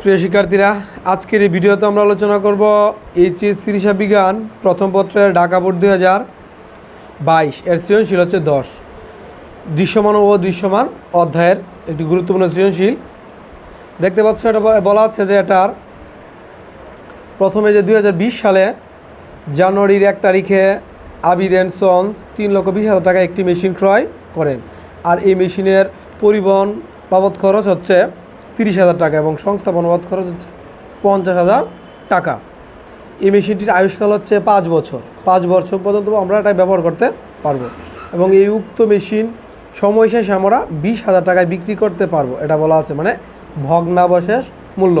প্রিয় শিক্ষার্থীরা, আজকের এই ভিডিওতে আমরা আলোচনা করব এইচএস হিসাব বিজ্ঞান প্রথম পত্রের ঢাকা বোর্ড দুই হাজার বাইশ। এর সৃজনশীল হচ্ছে দশ। দৃশ্যমান ও দৃশ্যমান অধ্যায়ের একটি গুরুত্বপূর্ণ সৃজনশীল। দেখতে পাচ্ছ, এটা বলা আছে যে এটার প্রথমে যে দু হাজার বিশ সালে জানুয়ারির এক তারিখে আবিদেন সন্স তিন লক্ষ বিশ হাজার টাকা একটি মেশিন ক্রয় করেন। আর এই মেশিনের পরিবহন বাবদ খরচ হচ্ছে তিরিশ হাজার টাকা এবং সংস্থাপন বাবদ খরচ হচ্ছে পঞ্চাশ হাজার টাকা। এই মেশিনটির আয়ুষ্কাল হচ্ছে পাঁচ বছর। পাঁচ বছর পর্যন্ত আমরা এটা ব্যবহার করতে পারব এবং এই উক্ত মেশিন সময় শেষে আমরা বিশ হাজার টাকায় বিক্রি করতে পারব, এটা বলা আছে। মানে ভগ্নাবশেষ মূল্য।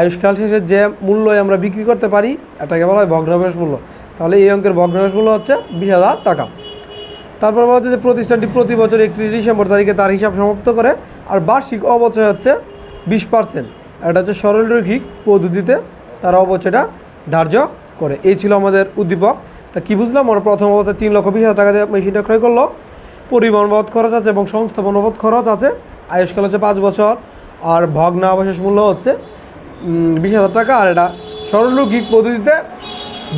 আয়ুষ্কাল শেষে যে মূল্যে আমরা বিক্রি করতে পারি, এটাকে বলা হয় ভগ্নাবশেষ মূল্য। তাহলে এই অঙ্কের ভগ্নাবশেষ মূল্য হচ্ছে বিশ হাজার টাকা। তারপর বলা হচ্ছে যে প্রতিষ্ঠানটি প্রতি বছর একত্রিশ ডিসেম্বর তারিখে তার হিসাব সমাপ্ত করে আর বার্ষিক অবচয় হচ্ছে বিশ পার্সেন্ট এটা হচ্ছে সরলরৈখিক পদ্ধতিতে তারা অবচয়টা ধার্য করে। এই ছিল আমাদের উদ্দীপক। তা কী বুঝলাম? আমরা প্রথম অবস্থায় তিন লক্ষ বিশ হাজার টাকা দিয়ে মেশিনটা ক্রয় করল। পরিবহন বাবদ খরচ আছে এবং সংস্থাপন বাবদ খরচ আছে। আয়ুষ্কাল হচ্ছে পাঁচ বছর। আর ভগ্ন অবশেষ মূল্য হচ্ছে বিশ হাজার টাকা। আর এটা সরলরৈখিক পদ্ধতিতে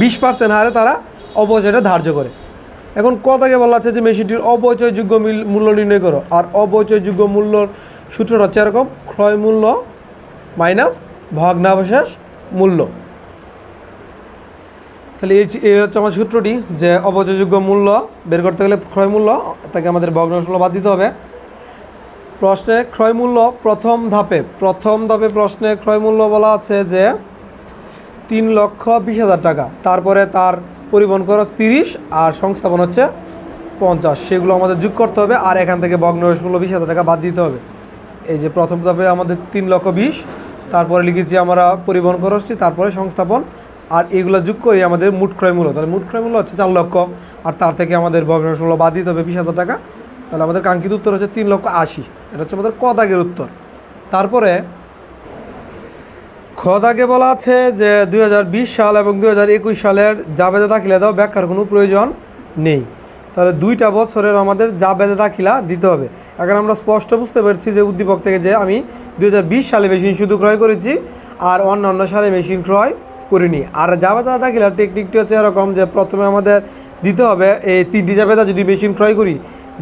বিশ পার্সেন্ট হারে তারা অবচয়টা ধার্য করে। এখন কথাকে বলা আছে যে মেশিনটির অপচয়যোগ্য মিল- মূল্য নির্ণয় করো। আর অপচয়যোগ্য মূল্যর সূত্রটা হচ্ছে এরকম, ক্রয় মূল্য মাইনাস ভগ্নাবশেষ মূল্য। তাহলে এই এই হচ্ছে আমার সূত্রটি যে অপচয়যোগ্য মূল্য বের করতে গেলে ক্রয় মূল্য, তাকে আমাদের ভগ্নাবশেষ মূল্য বাদ দিতে হবে। প্রশ্নে ক্রয় মূল্য প্রথম ধাপে প্রথম ধাপে প্রশ্নে ক্রয় মূল্য বলা আছে যে তিন লক্ষ বিশ হাজার টাকা। তারপরে তার পরিবহন খরচ তিরিশ আর সংস্থাপন হচ্ছে পঞ্চাশ। সেগুলো আমাদের যোগ করতে হবে আর এখান থেকে মূল্য বিশ হাজার টাকা বাদ দিতে হবে। এই যে প্রথম ধাপে আমাদের তিন লক্ষ বিশ, তারপরে লিখেছি আমরা পরিবহন খরচটি, তারপরে সংস্থাপন, আর এগুলো যোগ করে আমাদের মুঠ ক্রয় মূল্য। তাহলে মুঠ ক্রয় মূল্য হচ্ছে চার লক্ষ, আর তার থেকে আমাদের মূল্য বাদ দিতে হবে বিশ হাজার টাকা। তাহলে আমাদের কাঙ্ক্ষিত উত্তর হচ্ছে তিন লক্ষ আশি। এটা হচ্ছে আমাদের ক উত্তর। তারপরে খ দাগে বলা আছে যে দুই হাজার বিশ সাল এবং দুই হাজার একুশ সালের জাবেদা দাখিলা দেওয়া ব্যাখ্যার কোনো প্রয়োজন নেই। তাহলে দুইটা বছরের আমাদের জাবেদা দাখিলা দিতে হবে। এখন আমরা স্পষ্ট বুঝতে পারছি যে উদ্দীপক থেকে যে আমি দুই হাজার বিশ সালে মেশিন শুধু ক্রয় করেছি আর অন্যান্য সালে মেশিন ক্রয় করিনি। আর জাবেদা দাখিলার টেকনিকটি হচ্ছে এরকম যে প্রথমে আমাদের দিতে হবে এই তিনটি জাবেদা যদি মেশিন ক্রয় করি।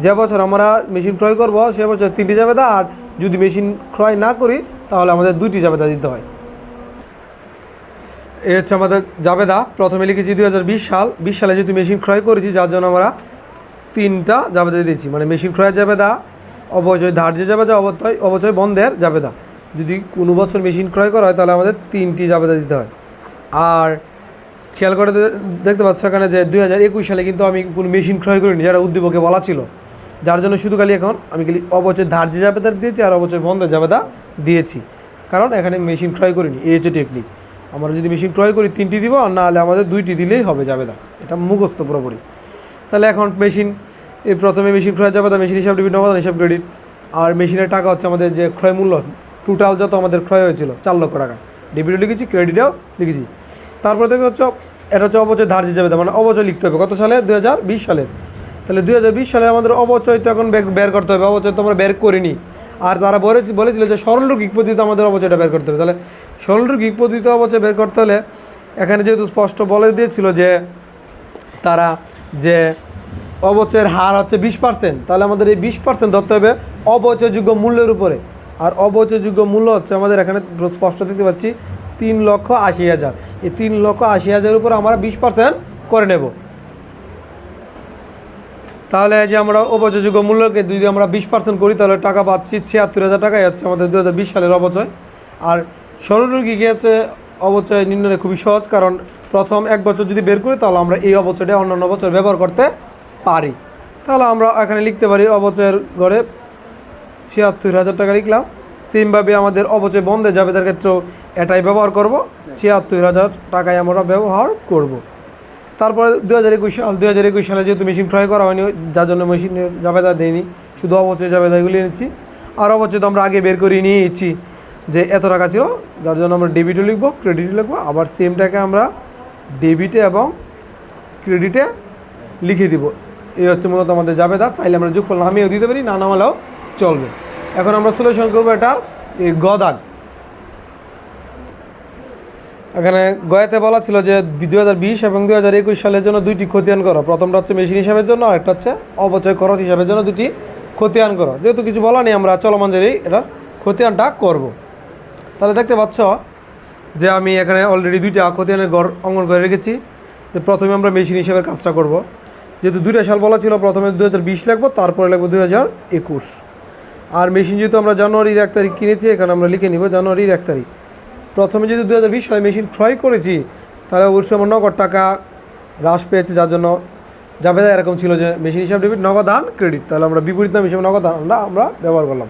যে বছর আমরা মেশিন ক্রয় করব সে বছর তিনটি জাবেদা আর যদি মেশিন ক্রয় না করি তাহলে আমাদের দুইটি জাবেদা দিতে হয়। এই হচ্ছে আমাদের জাবেদা। প্রথমে লিখেছি দুই হাজার বিশ সাল। বিশ সালে যেহেতু মেশিন ক্রয় করেছি, যার জন্য আমরা তিনটা জাবেদা দিয়েছি। মানে মেশিন ক্রয়ের জাবেদা, অবচয় ধার্য জাবেদা অবচয় অবচয় বন্ধের জাবেদা। যদি কোনো বছর মেশিন ক্রয় করা হয়, তাহলে আমাদের তিনটি জাবেদা দিতে হয়। আর খেয়াল করে দেখতে পাচ্ছ এখানে যে দুই হাজার একুশ সালে কিন্তু আমি কোনো মেশিন ক্রয় করিনি, যারা উদ্দীপকে বলা ছিল। যার জন্য শুধু খালি এখন আমি খালি অবচয় ধার্য জাবেদা দিয়েছি আর অবচয় বন্ধের জাবেদা দিয়েছি। কারণ এখানে মেশিন ক্রয় করিনি। এই হচ্ছে টেকনিক আমরা যদি মেশিন ক্রয় করি, তিনটি দিব, আর না হলে আমাদের দুইটি দিলেই হবে জাবেদা। এটা মুখস্থ পুরোপুরি। তাহলে এখন মেশিন, এই প্রথমে মেশিন ক্রয় যাবে তা মেশিন হিসাব ডেবিট নগদ হিসাব ক্রেডিট আর মেশিনের টাকা হচ্ছে আমাদের যে ক্রয় মূল্য টোটাল যত আমাদের ক্রয় হয়েছিল, চার লক্ষ টাকা। ডেবিটও লিখেছি ক্রেডিটও লিখেছি। তারপরে থেকে হচ্ছে এটা হচ্ছে অবচয় ধার্য যাবে মানে অবচয় লিখতে হবে। কত সালে? দু হাজার বিশ সালে। তাহলে দু হাজার বিশ সালে আমাদের অবচয় তো এখন বের করতে হবে। অবচয় তো আমরা বের করিনি। আর তারা বলে বলেছিল যে সরলরৈখিক পদ্ধতিতে আমাদের অবচয়টা বের করতে হবে। তাহলে সরলরৈখিক পদ্ধতিতে অবচয় বের করতে হলে এখানে যেহেতু স্পষ্ট বলে দিয়েছিল যে তারা যে অবচয়ের হার হচ্ছে বিশ পার্সেন্ট তাহলে আমাদের এই বিশ পার্সেন্ট ধরতে হবে অবচয়যোগ্য মূল্যের উপরে। আর অবচয়যোগ্য মূল্য হচ্ছে আমাদের এখানে স্পষ্ট দেখতে পাচ্ছি তিন লক্ষ আশি হাজার। এই তিন লক্ষ আশি হাজারের উপরে আমরা বিশ পার্সেন্ট করে নেব। তাহলে যে আমরা অবচয়যোগ্য মূল্যকে যদি আমরা বিশ পার্সেন্ট করি, তাহলে টাকা পাচ্ছি ছিয়াত্তর হাজার টাকাই হচ্ছে আমাদের দু হাজার বিশ সালের অবচয়। আর সরলরোগী ক্ষেত্রে অবচয় নির্ণয় খুবই সহজ, কারণ প্রথম এক বছর যদি বের করি, তাহলে আমরা এই অবচয়টা অন্যান্য বছর ব্যবহার করতে পারি। তাহলে আমরা এখানে লিখতে পারি, অবচয়ের গড়ে ছিয়াত্তর হাজার টাকা লিখলাম। সেমভাবে আমাদের অবচয় বন্ধে যাবে, তার ক্ষেত্রেও এটাই ব্যবহার করব। ছিয়াত্তর হাজার টাকায় আমরা ব্যবহার করব। তারপরে দু হাজার একুশ সাল দু হাজার একুশ সালে যেহেতু মেশিন ক্রয় করা হয়নি, যার জন্য মেশিনের জাবেদা দেয়নি শুধু অবচয় জাবেদা এগুলি এনেছি। আর অবচয় তো আমরা আগে বের করে নিয়েছি। যে এত টাকা ছিল, যার জন্য আমরা ডেবিটও লিখব ক্রেডিটও লিখব, আবার সেমটাকে আমরা ডেবিটে এবং ক্রেডিটে লিখে দিব। এই হচ্ছে মূলত আমাদের যাবে জাবেদা। চাইলে আমরা যোগফল নামিয়েও দিতে পারি, না নামালেও চলবে। এখন আমরা সলিউশন করব এটার এই গদাগ এখানে গয়াতে বলা ছিল যে দু হাজার বিশ এবং দু হাজার একুশ সালের জন্য দুইটি খতিয়ান করো। প্রথমটা হচ্ছে মেশিন হিসাবের জন্য আর একটা হচ্ছে অপচয় খরচ হিসাবের জন্য দুটি খতিয়ান করো। যেহেতু কিছু বলা নেই, আমরা চলমান জেরেই এটার খতিয়ানটা করব। তাহলে দেখতে পাচ্ছ যে আমি এখানে অলরেডি দুইটা খতিয়ানের গড় অঙ্কন করে রেখেছি যে প্রথমে আমরা মেশিন হিসেবে কাজটা করব। যেহেতু দুইটা সাল বলা ছিল, প্রথমে দু হাজার বিশ লাগবো তারপরে লাগবো দুই হাজার একুশ। আর মেশিন যেহেতু আমরা জানুয়ারির এক তারিখ কিনেছি, এখানে আমরা লিখে নিব জানুয়ারির এক তারিখ। প্রথমে যদি দু হাজার বিশ সালে মেশিন ক্রয় করেছি, তাহলে অবশ্যই আমার নগদ টাকা হ্রাস পেয়েছে, যার জন্য যাবে এরকম ছিল যে মেশিন হিসাব ডেবিট নগদান ক্রেডিট তাহলে আমরা বিপরীত নাম হিসেবে নগদান আমরা ব্যবহার করলাম।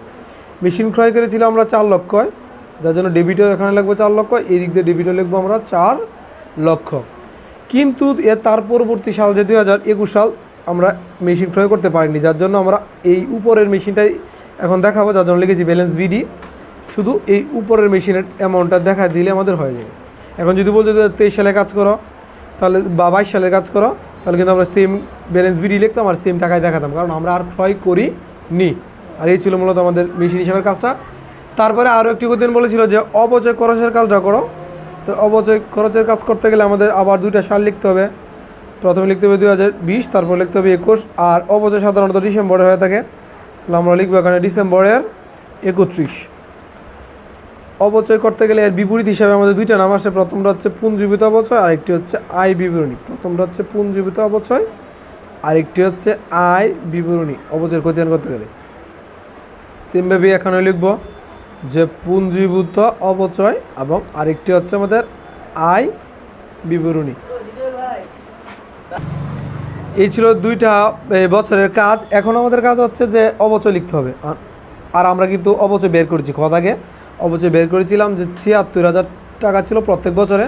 মেশিন ক্রয় করেছিলাম আমরা চার লক্ষ যার জন্য ডেবিটও এখানে লাগবে চার লক্ষ এই দিক দিয়ে ডেবিটও লিখব আমরা চার লক্ষ। কিন্তু এর তার পরবর্তী সাল যে দুই হাজার একুশ সাল আমরা মেশিন ক্রয় করতে পারিনি, যার জন্য আমরা এই উপরের মেশিনটাই এখন দেখাবো, যার জন্য লিখেছি ব্যালেন্স ভিডি শুধু এই উপরের মেশিনের অ্যামাউন্টটা দেখা দিলে আমাদের হয়ে যাবে। এখন যদি বলতে তেইশ সালে কাজ করো, তাহলে বা বাইশ সালে কাজ করো, তাহলে কিন্তু আমরা সেম ব্যালেন্স বিডি লিখতাম আর সেম টাকায় দেখাতাম, কারণ আমরা আর ক্রয় করি নি আর এই ছিল মূলত আমাদের মেশিন হিসাবের কাজটা। তারপরে আরও একটি দিন বলেছিল যে, অপচয় খরচের কাজটা করো। তো অপচয় খরচের কাজ করতে গেলে আমাদের আবার দুইটা সাল লিখতে হবে। প্রথমে লিখতে হবে দুই হাজার বিশ, তারপর লিখতে হবে একুশ, আর অপচয় সাধারণত ডিসেম্বরে হয়ে থাকে। তাহলে আমরা লিখব এখানে ডিসেম্বরের একত্রিশ। অপচয় করতে গেলে এর বিপরীত হিসাবে আমাদের দুইটা নাম আসে। প্রথমটা হচ্ছে পুঞ্জীবিত অপচয়, আরেকটি হচ্ছে আয় বিবরণী। প্রথমটা হচ্ছে পুঞ্জীবিত অপচয়, আরেকটি হচ্ছে আয় বিবরণী, অপচয়ের খতিয়ান করতে গেলে। সেমভাবে এখানে লিখব। যে পুঞ্জীভূত অপচয় এবং আরেকটি হচ্ছে আমাদের আয় বিবরণী। এই ছিল দুইটা বছরের কাজ। এখন আমাদের কাজ হচ্ছে যে অবচয় লিখতে হবে। আর- আমরা কিন্তু অবচয় বের করেছি। কথাকে অবচয় বের করেছিলাম যে ছিয়াত্তর হাজার টাকা ছিল প্রত্যেক বছরে।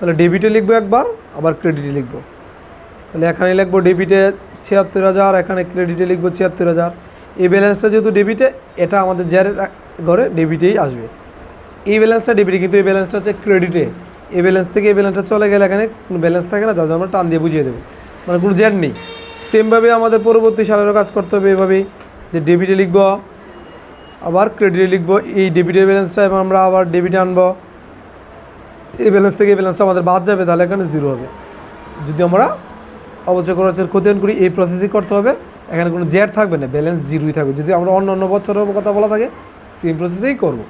তাহলে ডেবিটে লিখব একবার, আবার ক্রেডিটে লিখব। তাহলে এখানে লিখব ডেবিটে ছিয়াত্তর হাজার, এখানে ক্রেডিটে লিখব ছিয়াত্তর হাজার। এই ব্যালেন্সটা যেহেতু ডেবিটে এটা আমাদের যার ঘরে ডেবিটেই আসবে। এই ব্যালেন্সটা ডেবিটে কিন্তু এই ব্যালেন্সটা হচ্ছে ক্রেডিটে এই ব্যালেন্স থেকে এই ব্যালেন্সটা চলে গেলে এখানে কোনো ব্যালেন্স থাকে না তার আমরা টান দিয়ে বুঝিয়ে দেবো। মানে কোনো জেড নেই। সেমভাবে আমাদের পরবর্তী সালেরও কাজ করতে হবে এভাবেই যে ডেবিটে লিখব, আবার ক্রেডিটে লিখব, এই ডেবিটের ব্যালেন্সটা এবং আমরা আবার ডেবিটে আনব। এই ব্যালেন্স থেকে এই ব্যালেন্সটা আমাদের বাদ যাবে, তাহলে এখানে জিরো হবে। যদি আমরা অবচয় খরচের ক্ষতিয়ান করি, এই প্রসেসই করতে হবে। এখানে কোনো জেড থাকবে না ব্যালেন্স জিরোই থাকবে। যদি আমরা অন্য অন্য বছরের কথা বলা থাকে সেম প্রসেসেই করব।